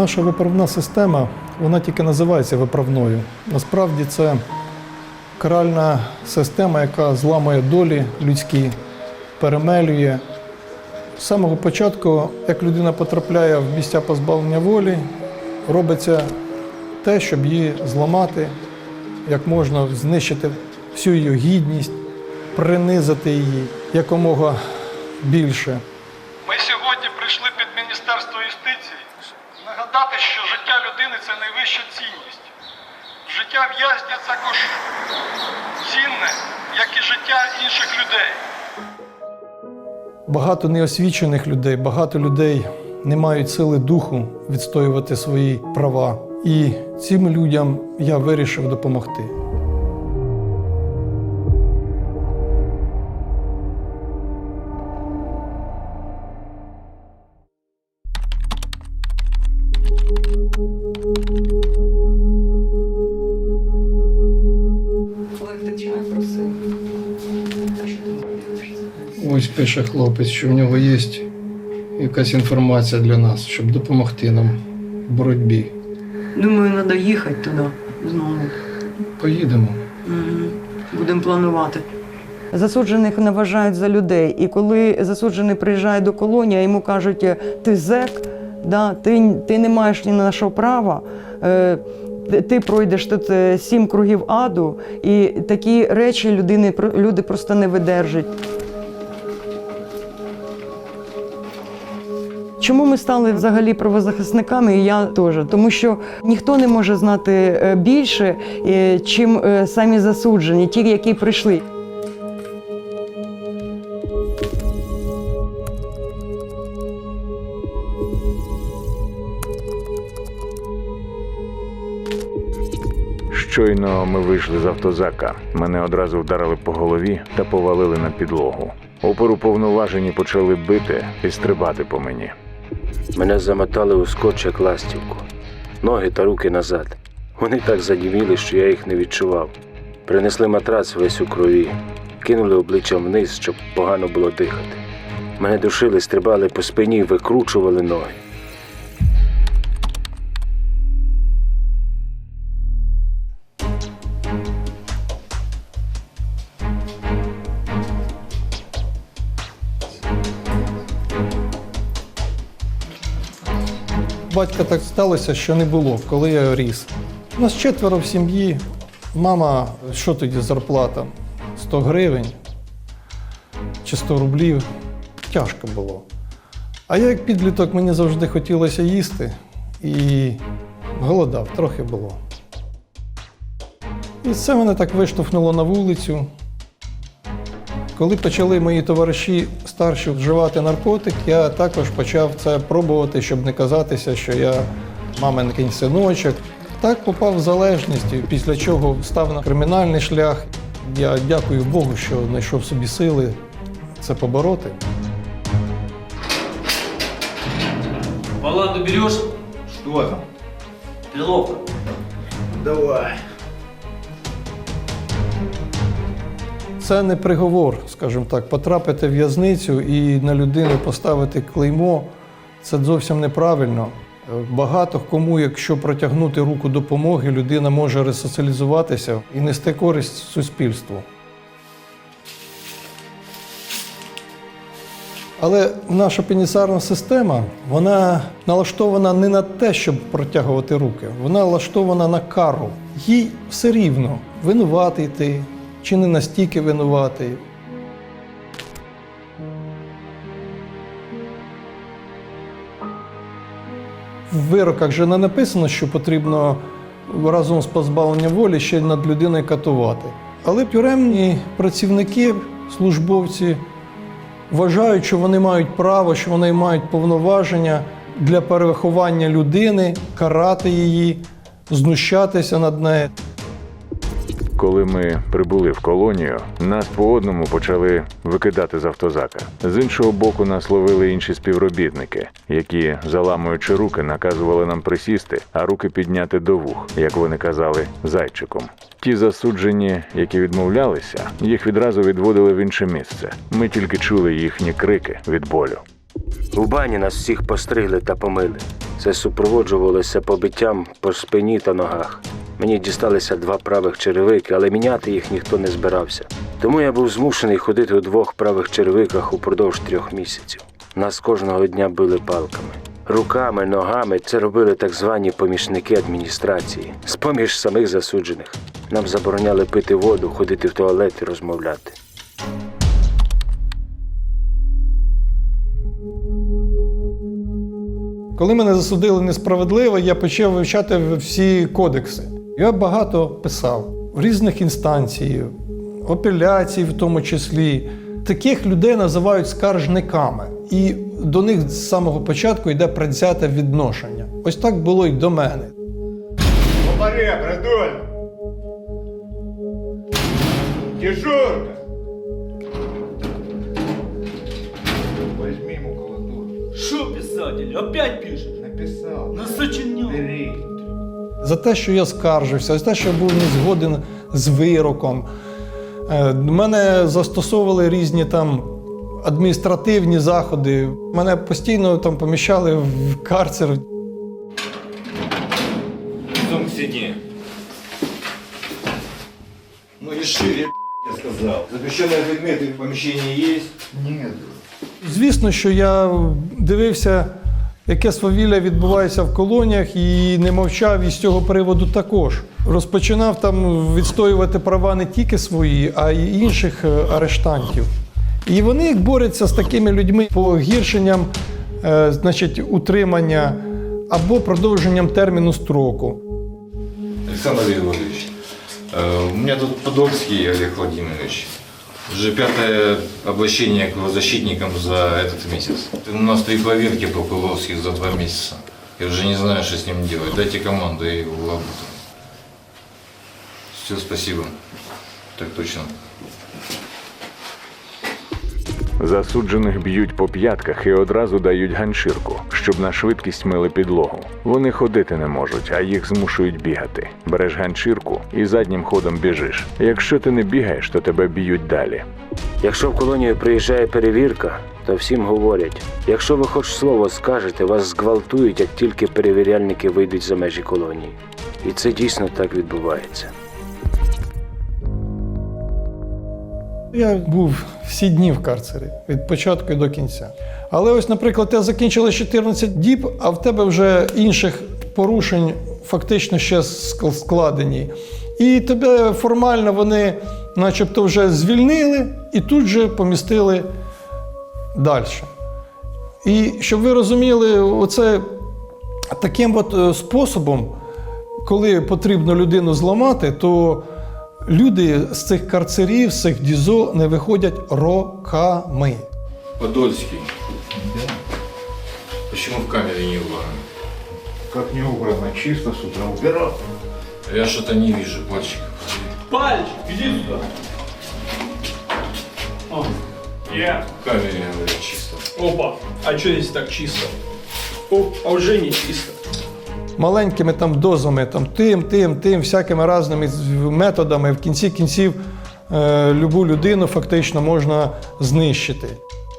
Наша виправна система, вона тільки називається виправною. Насправді це каральна система, яка зламує долі людські, перемелює. З самого початку, як людина потрапляє в місця позбавлення волі, робиться те, щоб її зламати, як можна знищити всю її гідність, принизити її якомога більше. Нагадати, що життя людини це найвища цінність. Життя в'язня також цінне, як і життя інших людей. Багато неосвічених людей, багато людей не мають сили духу відстоювати свої права. І цим людям я вирішив допомогти. Пише хлопець, що в нього є якась інформація для нас, щоб допомогти нам в боротьбі. Думаю, треба їхати туди знову. Поїдемо. Будемо планувати. Засуджених не вважають за людей. І коли засуджений приїжджає до колонії, йому кажуть, ти зек, да, ти, ти не маєш ні на що права. Е, ти- пройдеш тут е, сім кругів аду, і такі речі людини, про- люди просто не видержать. Чому ми стали взагалі правозахисниками? І я теж. Тому що ніхто не може знати е, більше, е, чим е, самі засуджені, ті, які прийшли. Щойно ми вийшли з автозака. Мене одразу вдарили по голові та повалили на підлогу. Опору повноважені почали бити і стрибати по мені. Мене замотали у скотч як ластівку, ноги та руки назад. Вони так задіміли, що я їх не відчував. Принесли матрац весь у крові, кинули обличчям вниз, щоб погано було дихати. Мене душили, стрибали по спині, викручували ноги. Батька так сталося, що не було, коли я ріс. У нас четверо в сім'ї. Мама, що тоді зарплата? 100 гривень чи 100 рублів. Тяжко було. А я як підліток мені завжди хотілося їсти і голодав, трохи було. І це мене так виштовхнуло на вулицю. Коли почали мої товариші старші вживати наркотик, я також почав це пробувати, щоб не казатися, що я маминкин синочок. Так попав в залежність, після чого став на кримінальний шлях. Я дякую Богу, що знайшов собі сили це побороти. Баланду берешь? Что там? Пиловка. Давай. Це не приговор, скажімо так, потрапити в в'язницю і на людину поставити клеймо це зовсім неправильно. Е, Багато кому, якщо протягнути руку допомоги, людина може ресоціалізуватися і нести користь суспільству. Але наша пенітенціарна система вона налаштована не на те, щоб протягувати руки, вона налаштована на кару. Їй все рівно, винуватий ти чи не настільки винуватий. В вироках же не написано, що потрібно разом з позбавленням волі ще над людиною катувати. Але тюремні працівники, службовці вважають, що вони мають право, що вони мають повноваження для перевиховання людини, карати її, знущатися над нею. Коли ми прибули в колонію, нас по одному почали викидати з автозака. З іншого боку, нас ловили інші співробітники, які, заламуючи руки, наказували нам присісти, а руки підняти до вух, як вони казали, зайчиком. Ті засуджені, які відмовлялися, їх відразу відводили в інше місце. Ми тільки чули їхні крики від болю. У бані нас всіх постригли та помили. Це супроводжувалося побиттям по спині та ногах. Мені дісталися два правих черевики, але міняти їх ніхто не збирався. Тому я був змушений ходити у двох правих черевиках упродовж трьох місяців. Нас кожного дня били палками. Руками, ногами це робили так звані помічники адміністрації, з-поміж самих засуджених. Нам забороняли пити воду, ходити в туалет і розмовляти. Коли мене засудили несправедливо, я почав вивчати всі кодекси. Я багато писав в різних інстанцій, апеляцій в тому числі. Таких людей називають скаржниками, і до них з самого початку йде предвзяте відношення. Ось так було й до мене. Попаре, Брадоль! Дежурка! Возьми ему колотушку. Шо, писатель, опять пишешь? Написал. Насочинел. Бери. За те, що я скаржився, за те, що я був не згоден з вироком. Е, Мене застосовували різні там адміністративні заходи. Мене постійно там поміщали в карцер. Сумку сиди. Ну и шире, я сказал. Запрещенные предметы в помещении есть? Нет. Звісно, що я дивився, яке свавілля відбувається в колоніях, і не мовчав і з цього приводу також. Розпочинав там відстоювати права не тільки свої, а й інших е, арештантів. І вони борються з такими людьми погіршенням е, значить, утримання або продовженням терміну строку. Александр Григорьевич, э, у меня тут Подольский Олег Владимирович. Уже пятое обращение к правозащитникам за этот месяц. У нас три проверки прокурорских за два месяца. Я уже не знаю, что с ним делать. Дайте команду, я его работаю. Все, спасибо. Так точно. Засуджених б'ють по п'ятках і одразу дають ганчірку, щоб на швидкість мили підлогу. Вони ходити не можуть, а їх змушують бігати. Береш ганчірку і заднім ходом біжиш. Якщо ти не бігаєш, то тебе б'ють далі. Якщо в колонію приїжджає перевірка, то всім говорять: якщо ви хоч слово скажете, вас зґвалтують, як тільки перевіряльники вийдуть за межі колонії. І це дійсно так відбувається. Я був всі дні в карцері від початку до кінця. Але ось, наприклад, ти закінчила 14 діб, а в тебе вже інших порушень фактично ще ск- складені. І тебе формально вони, начебто, вже звільнили і тут же помістили далі. І щоб ви розуміли, оце таким от е, способом, коли потрібно людину зламати, то люди з цих карцерів, з цих дізо не виходять роками. Подольский. Почему в камере не убрано? Как не убрано, чисто с утра убирал. Я что-то не вижу пальчиков. Пальчик, иди сюда. О, я. В камере, говорят, чисто. Опа, а что здесь так чисто? Оп, а уже не чисто Маленькими там дозами, там тим, тим, тим, всякими разними з- методами, в кінці кінців е, любу людину фактично можна знищити.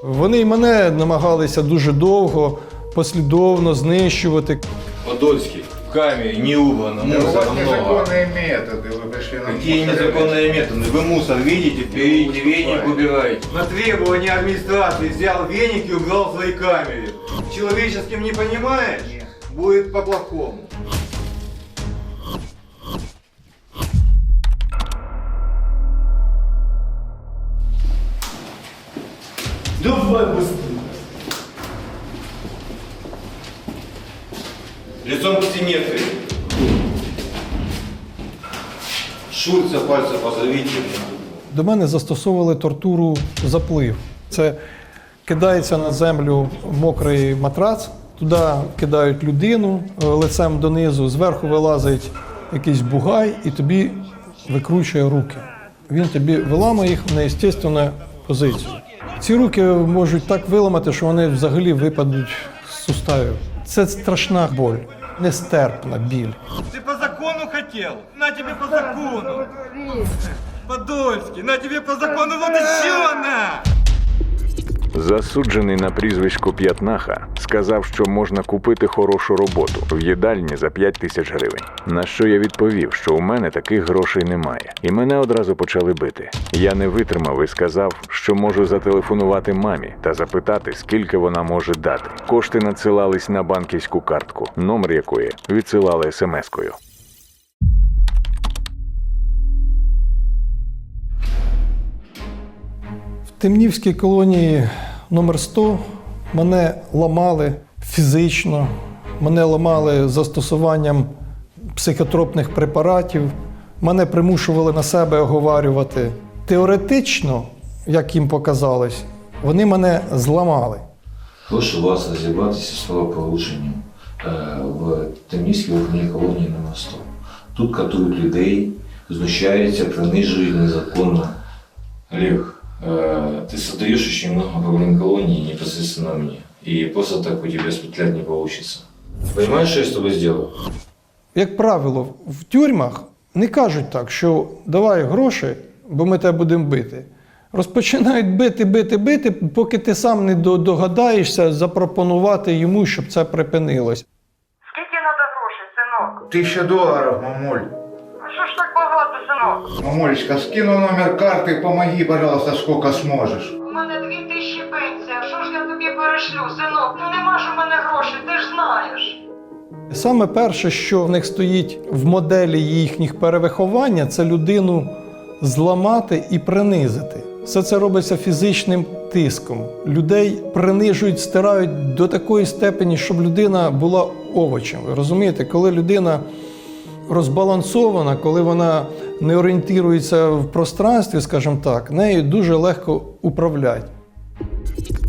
Вони і мене намагалися дуже довго, послідовно знищувати. Подольский. В камере не убрано. Да у мусора вас много. незаконные методы, вы пришли на Какие незаконные методы? Вы мусор видите, берите веник, убирайте. На требование администрации взял веник и убрал в своей камере. Человеческим не понимаешь? Будет по-плохому. Давай быстрее. Лицом к стене ты. Шульца пальца позовите. До мене застосовували тортуру заплив. Це кидається на землю мокрий матрац, туди кидають людину е, лицем донизу, зверху вилазить якийсь бугай і тобі викручує руки. Він тобі виламує їх в неестественну позицію. Ці руки можуть так виламати, що вони взагалі випадуть з суставів. Це страшна боль, нестерпна біль. Ты по закону хотел? На тебе по закону. Подольский, на тебе по закону вот еще на! Засуджений на прізвисько П'ятнаха сказав, що можна купити хорошу роботу в їдальні за 5 тисяч гривень. На що я відповів, що у мене таких грошей немає, і мене одразу почали бити. Я не витримав і сказав, що можу зателефонувати мамі та запитати, скільки вона може дати. Кошти надсилались на банківську картку, номер якої відсилали смс-кою. Темнівській колонії номер 100 мене ламали фізично, мене ламали застосуванням психотропних препаратів, мене примушували на себе оговарювати. Теоретично, як їм показалось, вони мене зламали. Прошу вас розібратися з правопорушенням е, в Темнівській окружній колонії номер 100. Тут катують людей, знущаються, принижують незаконно. Олег, э, ты создаешь очень много проблем колонии непосредственно мне. И просто так у тебя спетлять не получится. Понимаешь, что я с тобой сделал? Як правило, в тюрмах не кажуть так, що давай гроші, бо ми тебе будемо бити. Розпочинають бити, бити, бити, поки ти сам не до- догадаєшся запропонувати йому, щоб це припинилось. Скільки треба грошей, синок? Тысяча долларов, мамуль. Що ж так багато, синок? Мамулечка, скину номер карты, помоги, пожалуйста, сколько сможешь. У мене дві тисячі пенсія. Що ж я тобі перешлю, синок? Ну нема ж у мене грошей, ти ж знаєш. Саме перше, що в них стоїть в моделі їхніх перевиховання, це людину зламати і принизити. Все це робиться фізичним тиском. Людей принижують, стирають до такої степені, щоб людина була овочем. Ви розумієте, коли людина розбалансована, коли вона не орієнтується в пространстві, скажімо так, нею дуже легко управляти.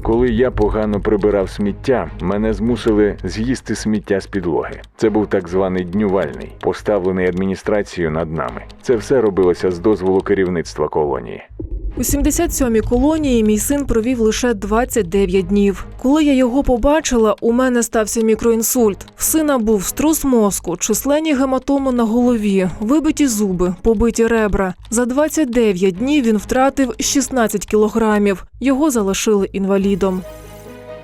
Коли я погано прибирав сміття, мене змусили з'їсти сміття з підлоги. Це був так званий днювальний, поставлений адміністрацією над нами. Це все робилося з дозволу керівництва колонії. У 77-й колонії мій син провів лише 29 днів. Коли я його побачила, у мене стався мікроінсульт. В сина був струс мозку, численні гематоми на голові, вибиті зуби, побиті ребра. За 29 днів він втратив 16 кілограмів. Його залишили інвалідом.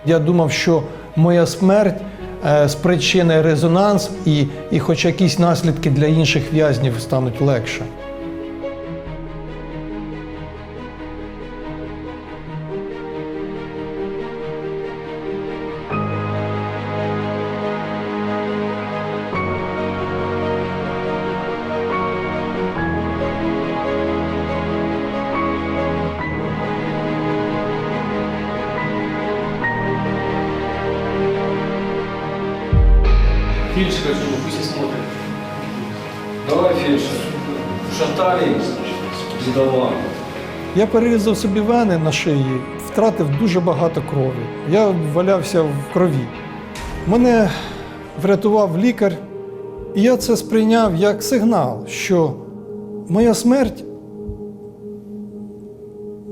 Я думав, що моя смерть е, спричинить резонанс і, і хоч якісь наслідки для інших в'язнів стануть легше. Фельдшер, пусть и смотрит. Давай, фельдшер. Шатались, сдавай. Я перерізав собі вени на шиї, втратив дуже багато крові. Я валявся в крові. Мене врятував лікар, і я це сприйняв як сигнал, що моя смерть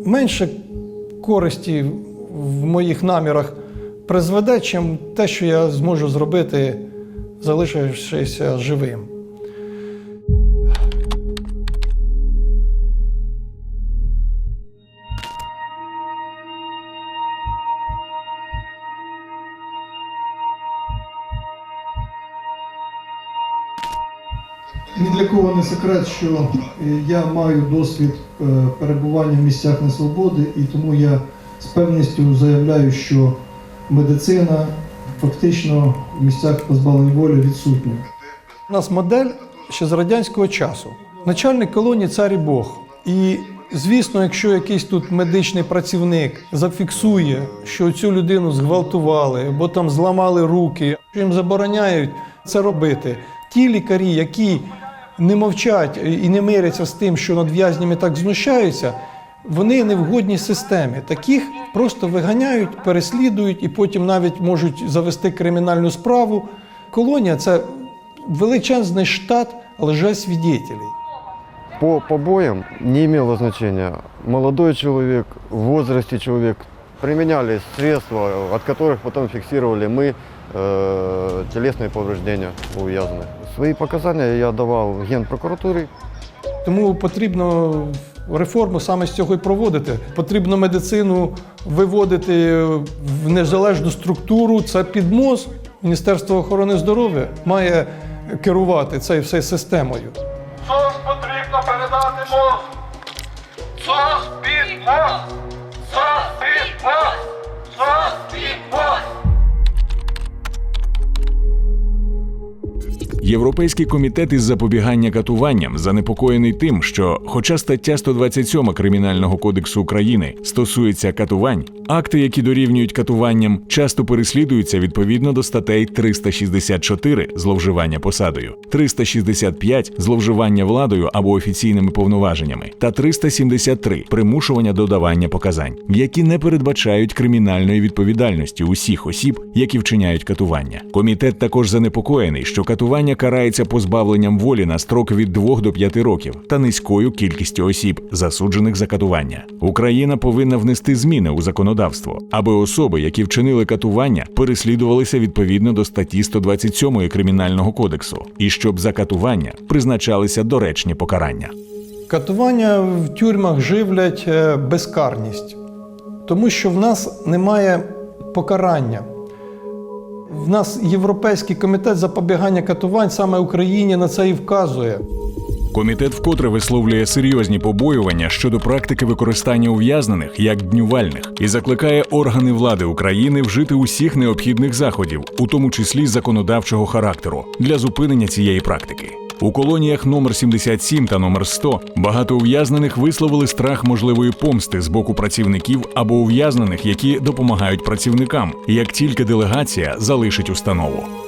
менше користі в моїх намірах призведе, чим те, що я зможу зробити, залишившись живим. Ні для кого не секрет, що е, я маю досвід е, перебування в місцях несвободи, і тому я з певністю заявляю, що медицина фактично місцях позбавлення волі відсутня. У нас модель ще з радянського часу. Начальник колонії цар і Бог. І звісно, якщо якийсь тут медичний працівник зафіксує, що цю людину зґвалтували або там зламали руки, що їм забороняють це робити. Ті лікарі, які не мовчать і не миряться з тим, що над в'язнями так знущаються, вони не вгодні системі. Таких просто виганяють, переслідують і потім навіть можуть завести кримінальну справу. Колонія це величезний штат лжесвідетелей. По побоям не имело значения, молодой человек, в возрасте человек. Применяли средства, от которых потом фиксировали мы э, телесные повреждения у ув'язнених. Свої показання я давав в Генпрокуратурі. Тому потрібно Реформу саме з цього і проводити. Потрібно медицину виводити в незалежну структуру. Це під МОЗ. Міністерство охорони здоров'я має керувати цією всією системою. СОС потрібно передати МОЗ. СОС під МОЗ. СОС під МОЗ. СОС під МОЗ. Європейський комітет із запобігання катуванням занепокоєний тим, що, хоча стаття 127 Кримінального кодексу України стосується катувань, акти, які дорівнюють катуванням, часто переслідуються відповідно до статей 364 зловживання посадою, 365 зловживання владою або офіційними повноваженнями та 373 примушування додавання показань, які не передбачають кримінальної відповідальності усіх осіб, які вчиняють катування. Комітет також занепокоєний, що катування карається позбавленням волі на строк від 2 до 5 років та низькою кількістю осіб, засуджених за катування. Україна повинна внести зміни у законодавство, аби особи, які вчинили катування, переслідувалися відповідно до статті 127 Кримінального кодексу, і щоб за катування призначалися доречні покарання. Катування в тюрмах живлять е, безкарність, тому що в нас немає покарання. В нас Європейський комітет запобігання катувань саме Україні на це і вказує. Комітет вкотре висловлює серйозні побоювання щодо практики використання ув'язнених як днювальних і закликає органи влади України вжити усіх необхідних заходів, у тому числі законодавчого характеру, для зупинення цієї практики. У колоніях номер 77 та номер 100 багато ув'язнених висловили страх можливої помсти з боку працівників або ув'язнених, які допомагають працівникам, як тільки делегація залишить установу.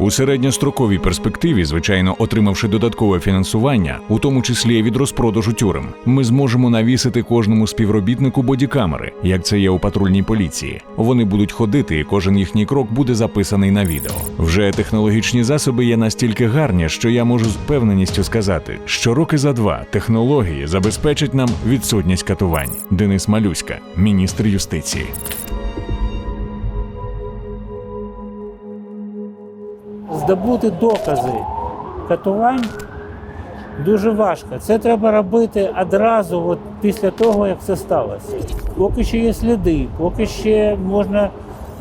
У середньостроковій перспективі, звичайно, отримавши додаткове фінансування, у тому числі від розпродажу тюрем, ми зможемо навісити кожному співробітнику бодікамери, як це є у патрульній поліції. Вони будуть ходити, і кожен їхній крок буде записаний на відео. Вже технологічні засоби є настільки гарні, що я можу з певненістю сказати, що роки за два технології забезпечать нам відсутність катувань. Денис Малюська, міністр юстиції. Здобути докази катувань дуже важко. Це треба робити одразу, от після того, як це сталося. Поки ще є сліди, поки ще можна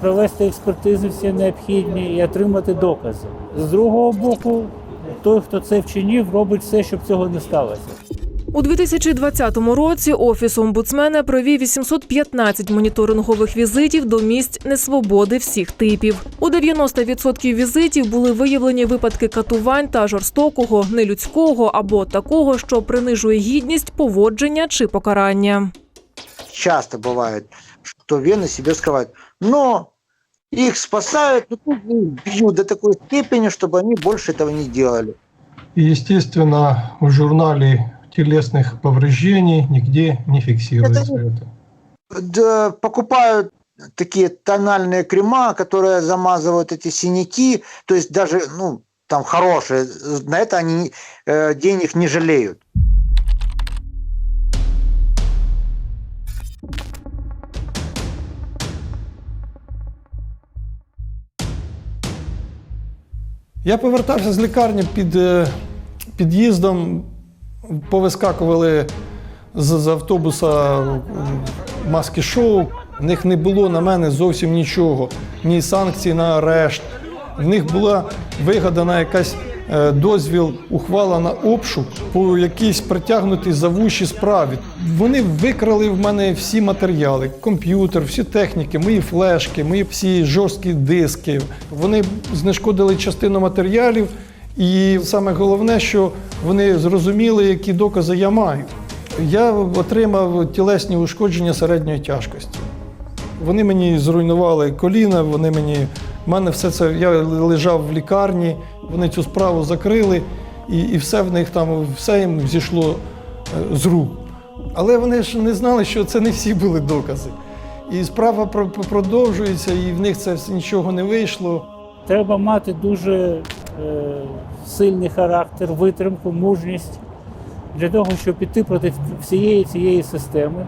провести експертизи всі необхідні і отримати докази. З другого боку, той, хто це вчинив, робить все, щоб цього не сталося. У 2020 році офіс омбудсмена провів 815 моніторингових візитів до місць несвободи всіх типів. У 90% візитів були виявлені випадки катувань та жорстокого, нелюдського або такого, що принижує гідність, поводження чи покарання. часто бывает, что вены себе скрывают. Но их спасают, но тут их бьют до такой степени, чтобы они больше этого не делали. И, естественно, в журнале телесных повреждений нигде не фиксируется это. Да, покупают такие тональные крема, которые замазывают эти синяки, то есть даже, ну, там хорошие, на это они э, денег не жалеют. Я повертався з лікарні під е, під'їздом, повискакували з, автобуса маски шоу. В них не було на мене зовсім нічого, ні санкцій на арешт. В них була вигадана якась е, дозвіл, ухвала на обшук по якійсь притягнутій за вуші справі. Вони викрали в мене всі матеріали: комп'ютер, всі техніки, мої флешки, мої всі жорсткі диски. Вони знешкодили частину матеріалів, і саме головне, що вони зрозуміли, які докази я маю. Я отримав тілесні ушкодження середньої тяжкості. Вони мені зруйнували коліна, вони мені. в мене все це. Я лежав в лікарні, вони цю справу закрили, і, і все в них там, все їм зійшло е, з рук. Але вони ж не знали, що це не всі були докази. І справа про- продовжується, і в них це нічого не вийшло. Треба мати дуже сильний характер, витримку, мужність для того, щоб піти проти всієї цієї системи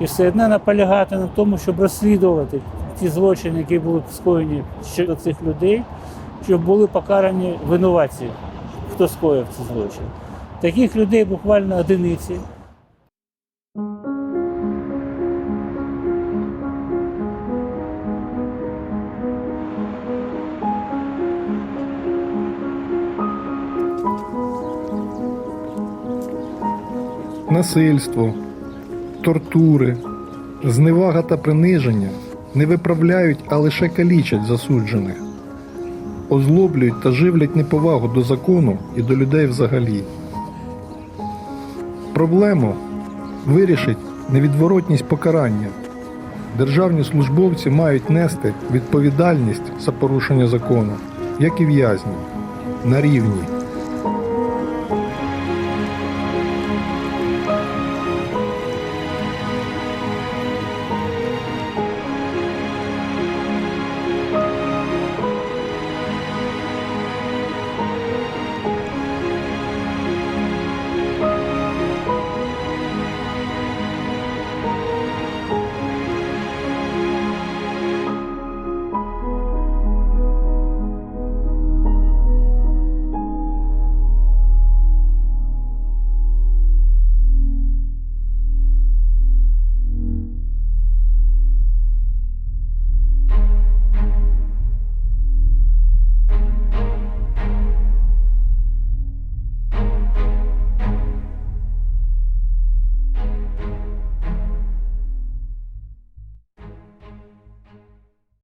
і все одно наполягати на тому, щоб розслідувати ті злочини, які були скоєні щодо цих людей, щоб були покарані винуватці, хто скоїв ці злочини. Таких людей буквально одиниці. Насильство, тортури, зневага та приниження не виправляють, а лише калічать засуджених, озлоблюють та живлять неповагу до закону і до людей взагалі. Проблему вирішить невідворотність покарання. Державні службовці мають нести відповідальність за порушення закону, як і в'язні, на рівні.